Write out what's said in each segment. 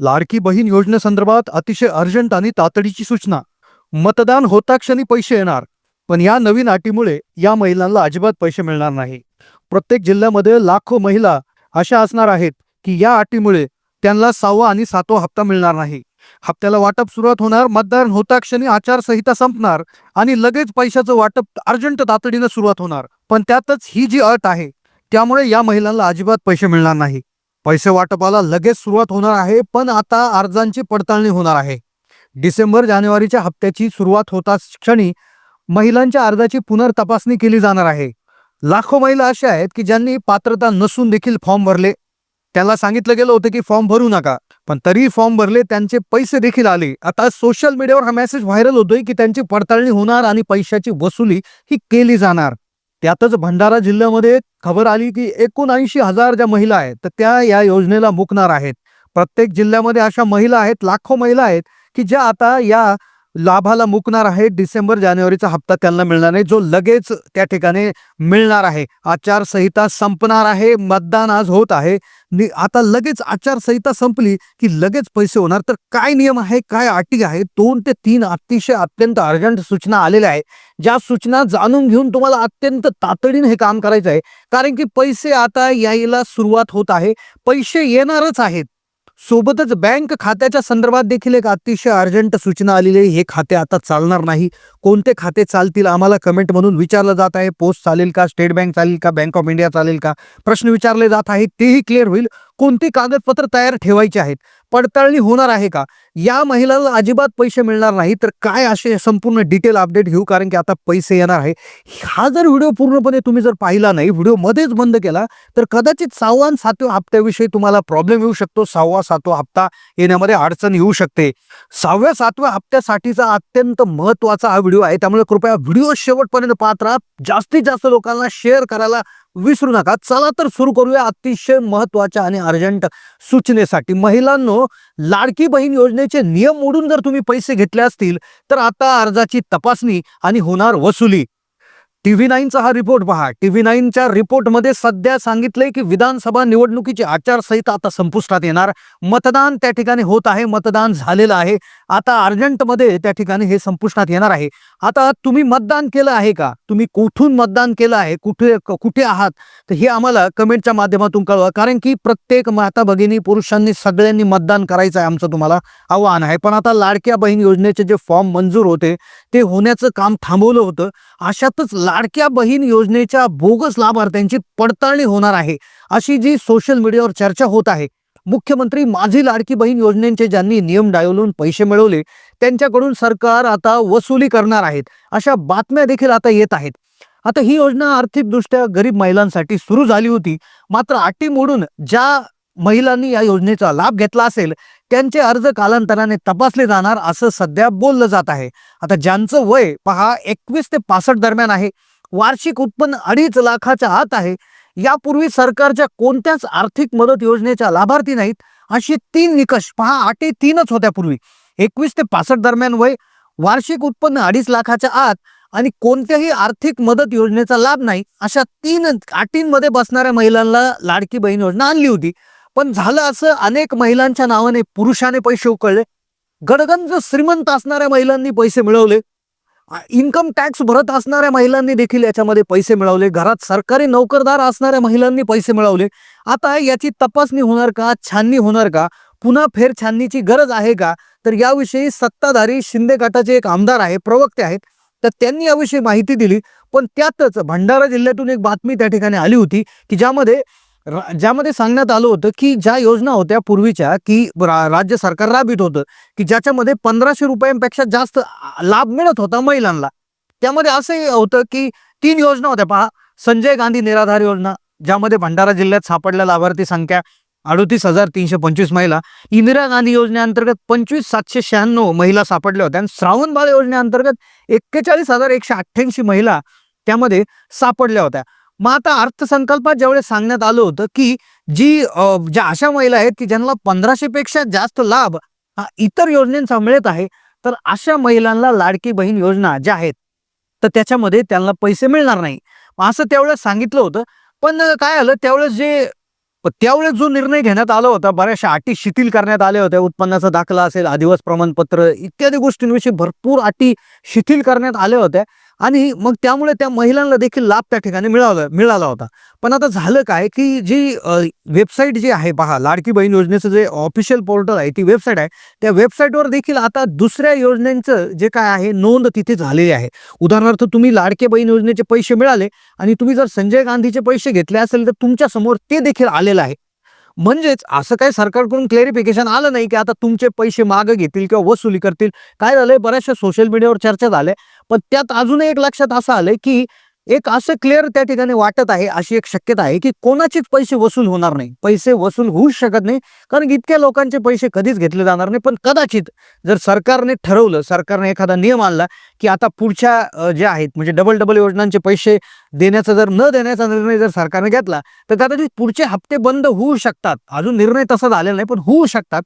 लाडकी बहीण योजनेसंदर्भात अतिशय अर्जंट आणि तातडीची सूचना. मतदान होता क्षणी पैसे येणार पण या नवीन अटीमुळे या महिलांना अजिबात पैसे मिळणार नाही. प्रत्येक जिल्ह्यामध्ये लाखो महिला अशा असणार आहेत की या अटीमुळे त्यांना सहावा आणि सातवा हप्ता मिळणार नाही. हप्त्याला वाटप सुरुवात होणार मतदान होता क्षणी आचारसंहिता संपणार आणि लगेच पैशाचं वाटप अर्जंट तातडीनं सुरुवात होणार. पण त्यातच ही जी अट आहे त्यामुळे या महिलांना अजिबात पैसे मिळणार नाही. पैसे वाटपाला लगेच सुरुवात होणार आहे पण आता अर्जांची पडताळणी होणार आहे. डिसेंबर जानेवारीच्या हप्त्याची सुरुवात होताच क्षणी महिलांच्या अर्जाची पुनर्तपासणी केली जाणार आहे. लाखो महिला अशा आहेत की ज्यांनी पात्रता नसून देखील फॉर्म भरले. त्याला सांगितलं गेलं होतं की फॉर्म भरू नका पण तरी फॉर्म भरले त्यांचे पैसे देखील आले. आता सोशल मीडियावर हा मेसेज व्हायरल होतोय की त्यांची पडताळणी होणार आणि पैशाची वसुली ही केली जाणार. त्यातच भंडारा जिल्ह्यामध्ये खबर आली की एकोणऐंशी हजार ज्या महिला आहेत तर त्या या योजनेला मुकणार आहेत. प्रत्येक जिल्ह्यामध्ये अशा महिला आहेत लाखो महिला आहेत की ज्या आता या लाभाला मुकणार आहे. डिसेंबर जानेवारीचा हप्ता त्यांना मिळणार नाही. जो लगेच त्या ठिकाणी मिळणार आहे. आचारसंहिता संपणार आहे. मतदान आज होत आहे. आता लगेच आचारसंहिता संपली की लगेच पैसे होणार. तर काय नियम आहे? काय अटी आहे? दोन ते तीन अतिशय अत्यंत अर्जंट सूचना आलेल्या आहे ज्या सूचना जाणून घेऊन तुम्हाला अत्यंत तातडीने हे काम करायचं आहे. कारण की पैसे आता यायला सुरुवात होत आहे. पैसे येणारच आहेत. सोबतच बँक खात्याच्या संदर्भात देखील एक अतिशय अर्जंट सूचना आलेली आहे. हे खाते आता चालणार नाही. कोणते खाते चालतील आम्हाला कमेंट म्हणून विचारलं जात आहे. पोस्ट चालेल का? स्टेट बँक चालेल का? बँक ऑफ इंडिया चालेल का? प्रश्न विचारले जात आहेत. तेही क्लिअर होईल. कोणती कागदपत्र तयार ठेवायची आहेत? पडताळणी होणार आहे का? या महिलाला अजिबात पैसे मिळणार नाही तर काय असे संपूर्ण डिटेल अपडेट घेऊ? कारण की आता पैसे येणार आहे. हा जर व्हिडिओ पूर्णपणे तुम्ही जर पाहिला नाही व्हिडिओ मध्येच बंद केला तर कदाचित सहावा आणि सातव्या हप्त्याविषयी तुम्हाला प्रॉब्लेम येऊ शकतो. सहावा सातवा हप्ता येण्यामध्ये अडचण येऊ शकते. सहाव्या सातव्या हप्त्यासाठीचा अत्यंत महत्त्वाचा हा व्हिडिओ आहे. त्यामुळे कृपया व्हिडिओ शेवटपर्यंत पाहत राहा. जास्तीत जास्त लोकांना शेअर करायला विसरू नका. चला तर सुरू करूया अतिशय महत्त्वाच्या आणि अर्जंट सूचनेसाठी. महिलांनो लाडकी बहीण योजनेचे नियम मोडून जर तुम्ही पैसे घेतले असतील तर आता अर्जाची तपासणी आणि होणार वसुली. टीव्ही नाईनचा हा रिपोर्ट पहा. टीव्ही नाईनच्या रिपोर्टमध्ये सध्या सांगितलंय की विधानसभा निवडणुकीची आचारसंहिता आता संपुष्टात येणार. मतदान त्या ठिकाणी होत आहे मतदान झालेलं आहे. आता अर्जंटमध्ये त्या ठिकाणी हे संपुष्टात येणार आहे. आता तुम्ही मतदान केलं आहे का? तुम्ही कुठून मतदान केलं आहे? कुठे कुठे आहात? तर हे आम्हाला कमेंटच्या माध्यमातून कळवा. कारण की प्रत्येक माता भगिनी पुरुषांनी सगळ्यांनी मतदान करायचं आहे आमचं तुम्हाला आव्हान आहे. पण आता लाडक्या बहीण योजनेचे जे फॉर्म मंजूर होते ते होण्याचं काम थांबवलं होतं. अशातच लाडक्या बहीण योजनेच्या बोगस लाभार्थ्यांची पडताळणी होणार आहे अशी जी सोशल मीडियावर चर्चा होत आहे. मुख्यमंत्री माझी लाडकी बहीण योजनेचे ज्यांनी नियम डायवलून पैसे मिळवले त्यांच्याकडून सरकार आता वसुली करणार आहेत अशा बातम्या देखील आता येत आहेत. आता ही योजना आर्थिकदृष्ट्या गरीब महिलांसाठी सुरू झाली होती मात्र अटी मोडून ज्या महिलांनी या योजनेचा लाभ घेतला असेल त्यांचे अर्ज कालांतराने तपासले जाणार असं सध्या बोललं जात आहे. आता ज्यांचं वय पहा एकवीस ते पासष्ट दरम्यान आहे. वार्षिक उत्पन्न अडीच लाखाच्या आत आहे. यापूर्वी सरकारच्या कोणत्याच आर्थिक मदत योजनेच्या लाभार्थी नाहीत अशी तीन निकष पहा अटी तीनच होत्या पूर्वी. एकवीस ते पासष्ट दरम्यान वय वार्षिक उत्पन्न अडीच लाखाच्या आत आणि कोणत्याही आर्थिक मदत योजनेचा लाभ नाही अशा तीन अटींमध्ये बसणाऱ्या महिलांना लाडकी बहीण योजना आणली होती. पण झालं असं अनेक महिलांच्या नावाने पुरुषाने पैसे उकळले. गडगंज श्रीमंत असणाऱ्या महिलांनी पैसे मिळवले. इन्कम टॅक्स भरत असणाऱ्या महिलांनी देखील याच्यामध्ये पैसे मिळवले. घरात सरकारी नोकरदार असणाऱ्या महिलांनी पैसे मिळवले. आता याची तपासणी होणार का? छाननी होणार का? पुन्हा फेर छाननीची गरज आहे का? तर याविषयी सत्ताधारी शिंदे गटाचे एक आमदार आहे प्रवक्ते आहेत. तर त्यांनी याविषयी माहिती दिली. पण त्यातच भंडारा जिल्ह्यातून एक बातमी त्या ठिकाणी आली होती की ज्यामध्ये ज्यामध्ये सांगण्यात आलं होतं की ज्या योजना होत्या पूर्वीच्या की रा- राज्य सरकार राबवित होतं की ज्याच्यामध्ये पंधराशे रुपयांपेक्षा जास्त लाभ मिळत होता महिलांना. त्यामध्ये असंही होतं की तीन योजना होत्या. पहा संजय गांधी निराधार योजना ज्यामध्ये भंडारा जिल्ह्यात सापडल्या लाभार्थी संख्या अडतीस हजार तीनशे पंचवीस महिला. इंदिरा गांधी योजनेअंतर्गत पंचवीस सातशे शहाण्णव महिला सापडल्या होत्या. आणि श्रावण बाळ योजनेअंतर्गत एक्केचाळीस हजार एकशे अठ्ठ्याऐंशी महिला त्यामध्ये सापडल्या होत्या. मग आता अर्थसंकल्पात ज्यावेळेस सांगण्यात आलं होतं की जी ज्या अशा महिला आहेत की ज्यांना पंधराशे पेक्षा जास्त लाभ हा इतर योजनेचा मिळत आहे तर अशा महिलांना लाडकी बहीण योजना ज्या आहेत तर त्याच्यामध्ये त्यांना पैसे मिळणार नाही. असं त्यावेळेस सांगितलं होतं. पण काय आलं? त्यावेळेस जे त्यावेळेस जो निर्णय घेण्यात आला होता बऱ्याचशा अटी शिथिल करण्यात आल्या होत्या. उत्पन्नाचा दाखला असेल आदिवास प्रमाणपत्र इत्यादी गोष्टींविषयी भरपूर अटी शिथिल करण्यात आल्या होत्या. आणि मग त्यामुळे त्या महिलांना देखील लाभ त्या ठिकाणी मिळाला मिळाला होता. पण आता झालं काय की जी वेबसाईट जी आहे पहा लाडकी बहीण योजनेचं जे ऑफिशियल पोर्टल आहे ती वेबसाईट आहे. त्या वेबसाईटवर देखील आता दुसऱ्या योजनेचं जे काय आहे नोंद तिथे झालेली आहे. उदाहरणार्थ तुम्ही लाडके बहीण योजनेचे पैसे मिळाले आणि तुम्ही जर संजय गांधीचे पैसे घेतले असेल तर तुमच्यासमोर ते देखील आलेलं आहे. म्हणजेच असं काही सरकारकडून क्लेरिफिकेशन आलं नाही की आता तुमचे पैसे मागं घेतील किंवा वसुली करतील. काय झालंय? बऱ्याचशा सोशल मीडियावर चर्चा झाल्या. पण त्यात अजूनही एक लक्षात असं आलंय की एक असं क्लिअर त्या ठिकाणी वाटत आहे अशी एक शक्यता आहे की कोणाचेच पैसे वसूल होणार नाही. पैसे वसूल होऊच शकत नाही कारण इतक्या लोकांचे पैसे कधीच घेतले जाणार नाही. पण कदाचित जर सरकारने ठरवलं सरकारने एखादा नियम आणला की आता पुढच्या ज्या आहेत म्हणजे डबल डबल योजनांचे पैसे देण्याचा जर न देण्याचा निर्णय जर सरकारने घेतला तर कदाचित पुढचे हप्ते बंद होऊ शकतात. अजून निर्णय तसा झालेला नाही पण होऊ शकतात.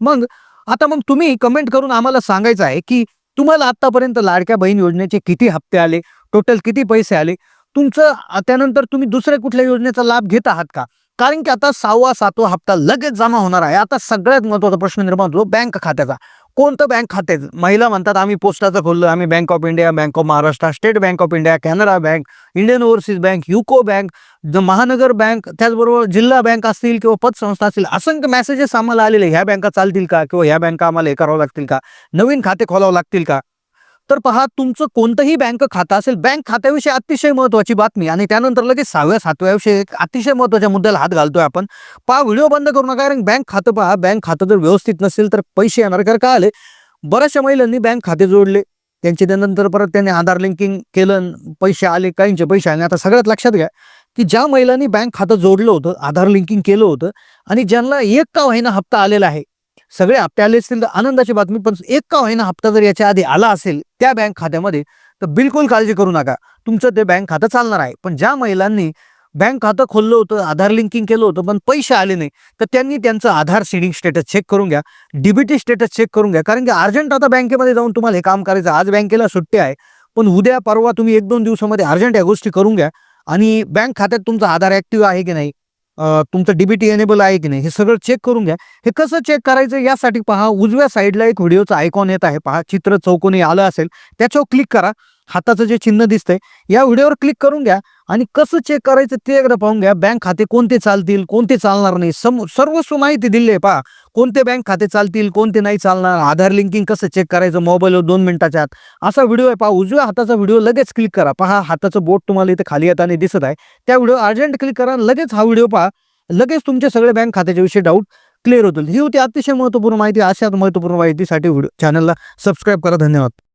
मग आता मग तुम्ही कमेंट करून आम्हाला सांगायचं आहे की तुम्हाला आतापर्यंत लाडक्या बहीण योजनेचे किती हप्ते आले? टोटल किती पैसे आले? तुमचं त्यानंतर तुम्ही दुसऱ्या कुठल्या योजनेचा लाभ घेत आहात का? कारण की आता सहावा सातवा हप्ता लगेच जमा होणार आहे. आता सगळ्यात महत्त्वाचा प्रश्न निर्माण होतो बँक खात्याचा. कोणतं बँक खाते? महिला म्हणतात आम्ही पोस्टाचं खोललं आम्ही bank of India bank of Maharashtra state bank of India Canara bank Indian overseas bank UCO bank Mahanagar bank त्याचबरोबर जिल्हा बँक असतील किंवा पतसंस्था असतील. असंख्य मेसेजेस आम्हाला आलेले ह्या बँका चालतील का? किंवा ह्या बँका आम्हाला हे करावं लागतील का? नवीन खाते खोलावं लागतील का? तर पहा तुमचं कोणतंही बँक खातं असेल बँक खात्याविषयी अतिशय महत्वाची बातमी आणि त्यानंतर लगेच सहाव्या सातव्या विषयी एक अतिशय महत्त्वाच्या मुद्द्याला हात घालतोय आपण. पहा व्हिडिओ बंद करू नका कारण बँक खातं पहा बँक खातं जर व्यवस्थित नसेल तर पैसे येणार कारण काय आले? बऱ्याचशा महिलांनी बँक खाते जोडले. त्यांचे त्यानंतर परत त्यांनी आधार लिंकिंग केलं पैसे आले काहींचे पैसे आले. आता सगळ्यात लक्षात घ्या की ज्या महिलांनी बँक खातं जोडलं होतं आधार लिंकिंग केलं होतं आणि ज्यांना एक का महिना हप्ता आलेला आहे सगळे हप्ते आले असतील तर आनंदाची बातमी पण एक का होईना हप्ता जर याच्या आधी आला असेल त्या बँक खात्यामध्ये तर बिलकुल काळजी करू नका. तुमचं ते बँक खातं चालणार आहे. पण ज्या महिलांनी बँक खातं खोललं होतं आधार लिंकिंग केलं होतं पण पैसे आले नाही तर त्यांनी त्यांचं आधार सीडिंग स्टेटस चेक करून घ्या. डीबीटी स्टेटस चेक करून घ्या. कारण की अर्जंट आता बँकेमध्ये जाऊन तुम्हाला हे काम करायचं आज बँकेला सुट्टी आहे पण उद्या परवा तुम्ही एक दोन दिवसामध्ये अर्जंट या गोष्टी करून घ्या. आणि बँक खात्यात तुमचा आधार ॲक्टिव्ह आहे की नाही तुमचं डीबीटी एनेबल आहे की नाही हे सगळं चेक करून घ्या. हे कसं चेक करायचं यासाठी पहा उजव्या साईडला एक व्हिडिओचं आयकॉन येत आहे. पहा चित्र चौकोनी आलं असेल त्याच्यावर क्लिक करा. हाताचं जे चिन्ह दिसतंय या व्हिडिओवर क्लिक करून घ्या आणि कसं चेक करायचं ते एकदा पाहून घ्या. बँक खाते कोणते चालतील कोणते चालणार नाही. सम सर्वस्व माहिती दिली आहे पहा. कोणते बँक खाते चालतील कोणते नाही चालणार आधार लिंकिंग कसं चेक करायचं मोबाईलवर दोन मिनिटाच्या आत. असा व्हिडिओ आहे पहा. उजव्या हाताचा व्हिडिओ लगेच क्लिक करा. पहा हाताचं बोट तुम्हाला इथे खाली येताना दिसत आहे. त्या व्हिडिओ अर्जंट क्लिक करा लगेच हा व्हिडिओ पहा. लगेच तुमचे सगळे बँक खात्याच्या विषयी डाऊट क्लिअर होतील. ही होती अतिशय महत्त्वपूर्ण माहिती. अशाच महत्त्वपूर्ण माहितीसाठी व्हिडिओ चॅनलला सबस्क्राईब करा. धन्यवाद.